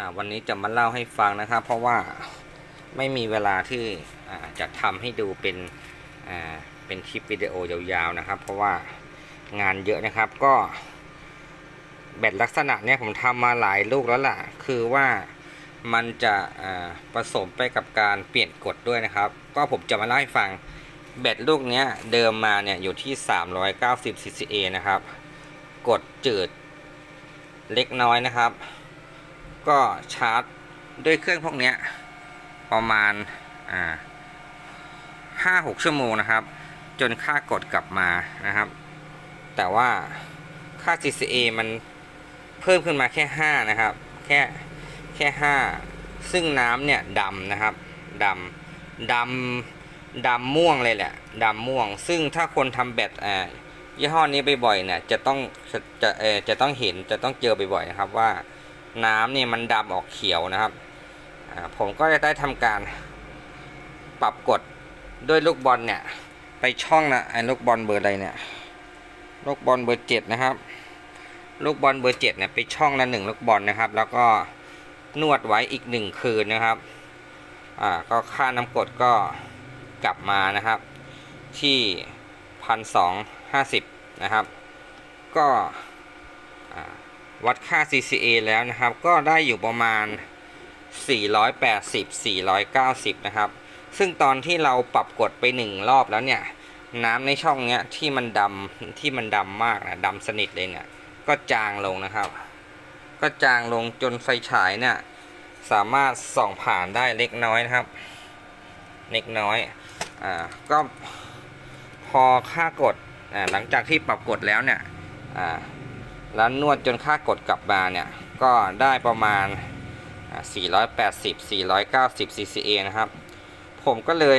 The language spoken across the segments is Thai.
อ่าวันนี้จะมาเล่าให้ฟังนะครับ เพราะว่าไม่มีเวลาที่อ่าจะทำให้ดูเป็นอ่าเป็นคลิปวิดีโอยาวๆนะครับ เพราะว่างานเยอะนะครับก็แบตลักษณะเนี้ยผมทำมาหลายลูกแล้วล่ะ คือว่ามันจะผสมไปกับการเปลี่ยนกฎด้วยนะครับ ก็ผมจะมาเล่าให้ฟังแบตลูกเนี้ยเดิมมาเนี่ยอยู่ที่ 390 cca นะครับ กดจืดเล็กน้อยนะครับ ก็ชาร์จด้วยเครื่องพวกนี้ประมาณอ่าห้าหกชั่วโมงนะครับ จนค่ากดกลับมานะครับ แต่ว่าค่า CCA มันเพิ่มขึ้นมาแค่ 5 นะครับ แค่แค่ 5 ซึ่งน้ำเนี่ยดำนะครับดำดำดำม่วงเลยแหละดำม่วง ซึ่งถ้าคนทำแบตอ่ายี่ห้อนี้บ่อยๆเนี่ยจะต้องจะจะเออจะต้องเห็นจะต้องเจอบ่อยๆนะครับว่า น้ำนี่มันดำออกเขียวนะครับ ผมก็จะได้ทำการปรับกดด้วยลูกบอลเนี่ย ไปช่องนะไอ้ลูกบอลเบอร์ใดเนี่ย ลูกบอลเบอร์เจ็ดนะครับ ลูกบอลเบอร์เจ็ดเนี่ยไปช่องละหนึ่งลูกบอลนะครับ แล้วก็นวดไว้อีกหนึ่งคืนนะครับ อ่า ก็ค่าน้ำกดก็กลับมานะครับ ที่พันสองห้าสิบนะครับ ก็ อ่า วัดค่า CCA แล้วนะครับ ก็ได้อยู่ประมาณ 480 490 นะครับ ซึ่งตอนที่เราปรับกดไปหนึ่งรอบแล้วเนี่ย น้ำในช่องเนี้ยที่มันดำที่มันดำมากนะดำสนิทเลยเนี่ย ก็จางลงนะครับ ก็จางลงจนไฟฉายเนี่ย สามารถส่องผ่านได้เล็กน้อยนะครับ เล็กน้อย อ่า ก็พอค่ากด อ่า หลังจากที่ปรับกดแล้วเนี่ย อ่า แล้วนวดจนค่ากดกลับมาเนี่ย ก็ได้ประมาณ 480 490 cca นะครับ ผมก็เลย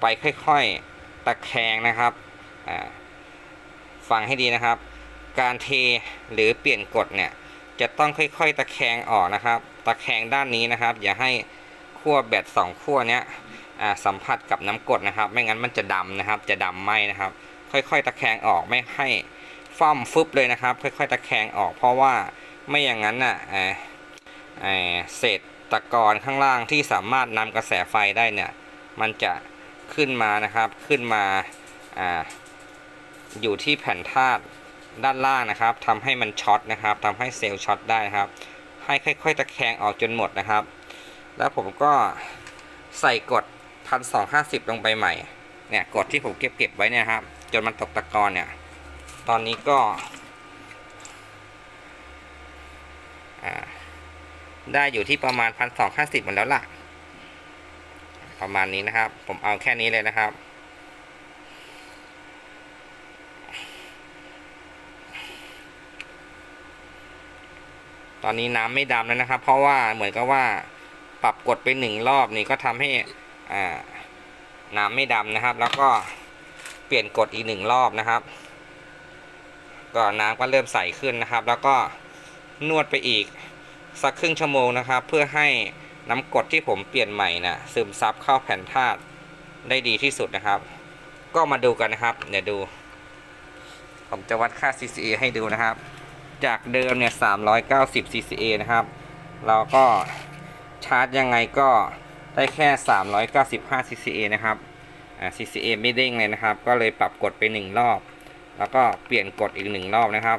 ไปค่อยๆตะแคงนะครับ ฟังให้ดีนะครับ การเทหรือเปลี่ยนกฎเนี่ย จะต้องค่อยๆตะแคงออกนะครับ ตะแคงด้านนี้นะครับ อย่าให้ขั้วแบตสองขั้วเนี้ยสัมผัสกับน้ำกดนะครับ ไม่งั้นมันจะดำนะครับ จะดำไหมนะครับ ค่อยๆตะแคงออกไม่ให้ ฟ่อมฟึบเลยนะครับ ค่อยๆตะแคงออกเพราะว่าไม่อย่างนั้นน่ะเศษตะกอนข้างล่างที่สามารถนำกระแสไฟได้เนี่ย มันจะขึ้นมานะครับขึ้นมาอาอยู่ที่แผ่นธาตุด้านล่างนะครับทำให้มันช็อตนะครับทำให้เซลล์ช็อตได้ครับ ให้ค่อยๆตะแคงออกจนหมดนะครับ แล้วผมก็ใส่กดพันสองห้าสิบลงไปใหม่เนี่ยกดที่ผมเก็บเก็บไว้เนี่ยครับ จนมันตกตะกอนเนี่ย ตอนนี้ก็ได้อยู่ที่ประมาณพันสองห้าสิบหมดแล้วล่ะ ประมาณนี้นะครับ ผมเอาแค่นี้เลยนะครับ ตอนนี้น้ำไม่ดำแล้วนะครับ เพราะว่าเหมือนกับว่าปรับกดไปหนึ่งรอบนี่ก็ทำให้น้ำไม่ดำนะครับ แล้วก็เปลี่ยนกดอีกหนึ่งรอบนะครับ ก็น้ำก็เริ่มใสขึ้นนะครับ แล้วก็นวดไปอีกสักครึ่งชั่วโมงนะครับ เพื่อให้น้ำกดที่ผมเปลี่ยนใหม่นะซึมซับเข้าแผ่นธาตุได้ดีที่สุดนะครับ ก็มาดูกันนะครับ เดี๋ยวดู ผมจะวัดค่า CCA ให้ดูนะครับ จากเดิมเนี่ย 390 CCA นะครับ เราก็ชาร์จยังไงก็ได้แค่ 395 CCA นะครับ CCA ไม่เด้งเลยนะครับ ก็เลยปรับกดไปหนึ่งรอบ แล้วก็เปลี่ยนกดอีกหนึ่งรอบนะครับ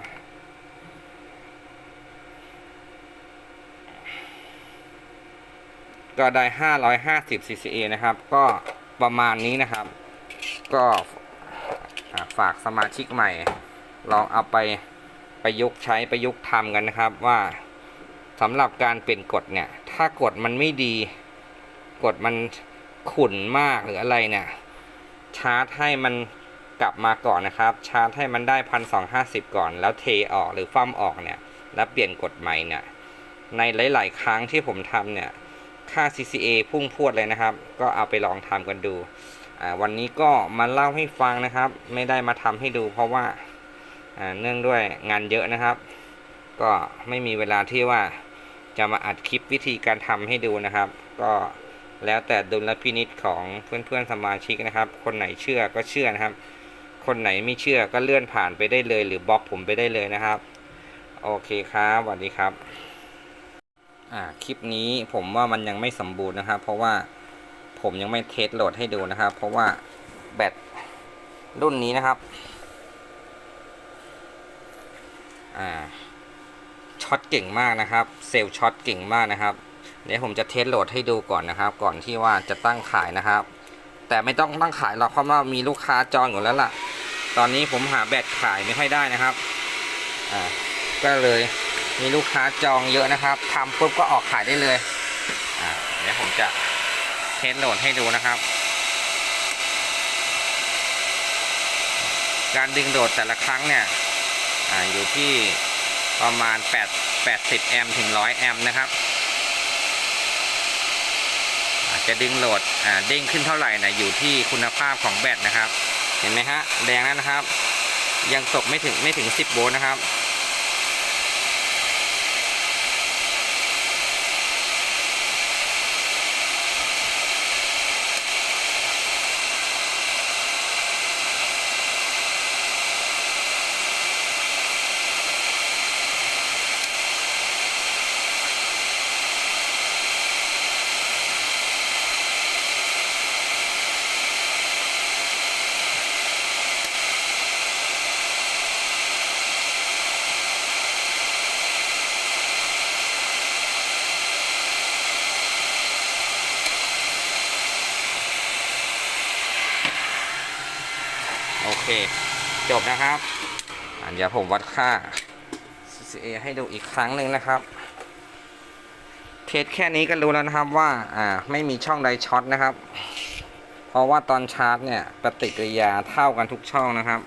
ก็ได้ 550 cca นะครับ ก็ประมาณนี้นะครับ ก็ฝากสมาชิกใหม่ ลองเอาไปประยุกต์ใช้ประยุกต์ทำกันนะครับว่าสำหรับการเปลี่ยนกฎเนี่ย ถ้ากฎมันไม่ดีกฎมันขุ่นมากหรืออะไรเนี่ยชาร์จให้มัน กลับมาก่อนนะครับ ชาร์จให้มันได้พันสองห้าสิบก่อน แล้วเทออกหรือฟั่มออกเนี่ย แล้วเปลี่ยนกฎใหม่เนี่ย ในหลาย ๆ ครั้งที่ผมทำเนี่ย ค่า CCA พุ่งพรวดเลยนะครับ ก็เอาไปลองทำกันดู วันนี้ก็มาเล่าให้ฟังนะครับ ไม่ได้มาทำให้ดู เพราะว่าอ่าเนื่องด้วยงานเยอะนะครับ ก็ไม่มีเวลาที่ว่าจะมาอัดคลิปวิธีการทำให้ดูนะครับ ก็แล้วแต่ดุลพินิษของเพื่อนๆสมาชิกนะครับ คนไหนเชื่อก็เชื่อนะครับ คนไหนไม่เชื่อก็เลื่อนผ่านไปได้เลย หรือบล็อกผมไปได้เลยนะครับ โอเคครับสวัสดีครับอ่าคลิปนี้ผมว่ามันยังไม่สมบูรณ์นะครับ เพราะว่าผมยังไม่เทสโหลดให้ดูนะครับ เพราะว่าแบตรุ่นนี้นะครับอ่าช็อตเก่งมากนะครับ เซลล์ช็อตเก่งมากนะครับเดี๋ยวผมจะเทสโหลดให้ดูก่อนนะครับ ก่อนที่ว่าจะตั้งขายนะครับ แต่ไม่ต้องตั้งขายหรอกเพราะว่ามีลูกค้าจองอยู่แล้วล่ะ ตอนนี้ผมหาแบตขายไม่ค่อยได้นะครับอ่าก็เลยมีลูกค้าจองเยอะนะครับทำปุ๊บก็ออกขายได้เลยอ่าเดี๋ยวผมจะเทสโหลดให้ดูนะครับ การดึงโดดแต่ละครั้งเนี่ยออยู่ที่ประมาณ 8 80 แอมป์ถึง 100 แอมป์นะครับจะดึงโหลดเด้งขึ้นเท่าไหร่นะอยู่ที่คุณภาพของแบตนะครับ เห็นไหมฮะแดงแล้วนะครับ ยังตกไม่ถึงไม่ถึง 10 โวลต์นะครับ เคจบนะครับอะเดี๋ยวผมวัดค่า CCA ให้ดูอีกครั้งหนึ่งนะครับ เทสแค่นี้ก็รู้แล้วนะครับว่าอ่าไม่มีช่องใดช็อตนะครับ เพราะว่าตอนชาร์จเนี่ยปฏิกิริยาเท่ากันทุกช่องนะครับ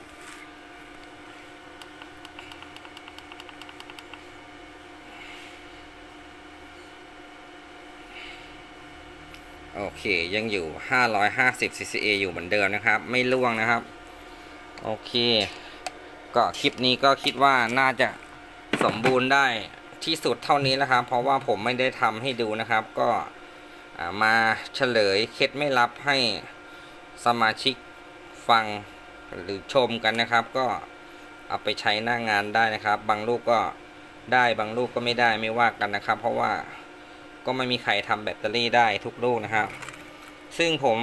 โอเค ยังอยู่ 550 CCA อยู่เหมือนเดิมนะครับ ไม่ล่วงนะครับ โอเค ก็คลิปนี้ก็คิดว่าน่าจะสมบูรณ์ได้ที่สุดเท่านี้นะครับ เพราะว่าผมไม่ได้ทำให้ดูนะครับ ก็มาเฉลยเคล็ดไม่ลับให้สมาชิกฟังหรือชมกันนะครับ ก็เอาไปใช้หน้างงานได้นะครับ บางลูกก็ได้บางลูกก็ไม่ได้ไม่ว่ากันนะครับ เพราะว่าก็ไม่มีใครทำแบตเตอรี่ได้ทุกลูกนะครับ ซึ่งผม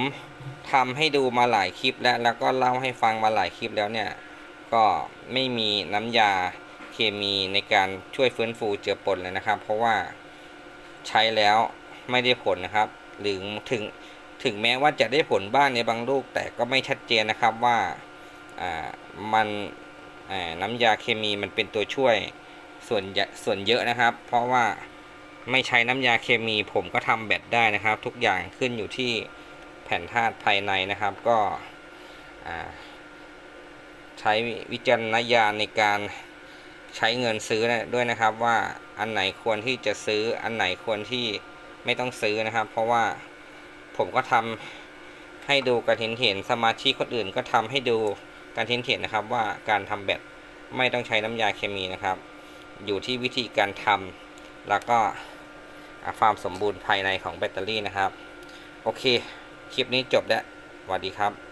ทำให้ดูมาหลายคลิปแล้วแล้วก็เล่าให้ฟังมาหลายคลิปแล้วเนี่ย ก็ไม่มีน้ำยาเคมีในการช่วยฟื้นฟูเจือปนเลยนะครับ เพราะว่าใช้แล้วไม่ได้ผลนะครับ หรือถึงถึงแม้ว่าจะได้ผลบ้างในบางลูก แต่ก็ไม่ชัดเจนนะครับว่าอ่ามันน้ำยาเคมีมันเป็นตัวช่วยส่วนส่วนเยอะนะครับ เพราะว่าไม่ใช้น้ำยาเคมีผมก็ทำแบตได้นะครับ ทุกอย่างขึ้นอยู่ที่ แผ่นธาตุภายในนะครับ ก็ใช้วิจารณญาณในการใช้เงินซื้อนะด้วยนะครับ ว่าอันไหนควรที่จะซื้ออันไหนควรที่ไม่ต้องซื้อนะครับ เพราะว่าผมก็ทำให้ดูการเห็นเห็นสมาชิกคนอื่นก็ทำให้ดูการเห็นเห็นนะครับ ว่าการทำแบบไม่ต้องใช้น้ำยาเคมีนะครับ อยู่ที่วิธีการทำแล้วก็อ่าความสมบูรณ์ภายในของแบตเตอรี่นะครับ โอเค คลิปนี้จบแล้วสวัสดีครับ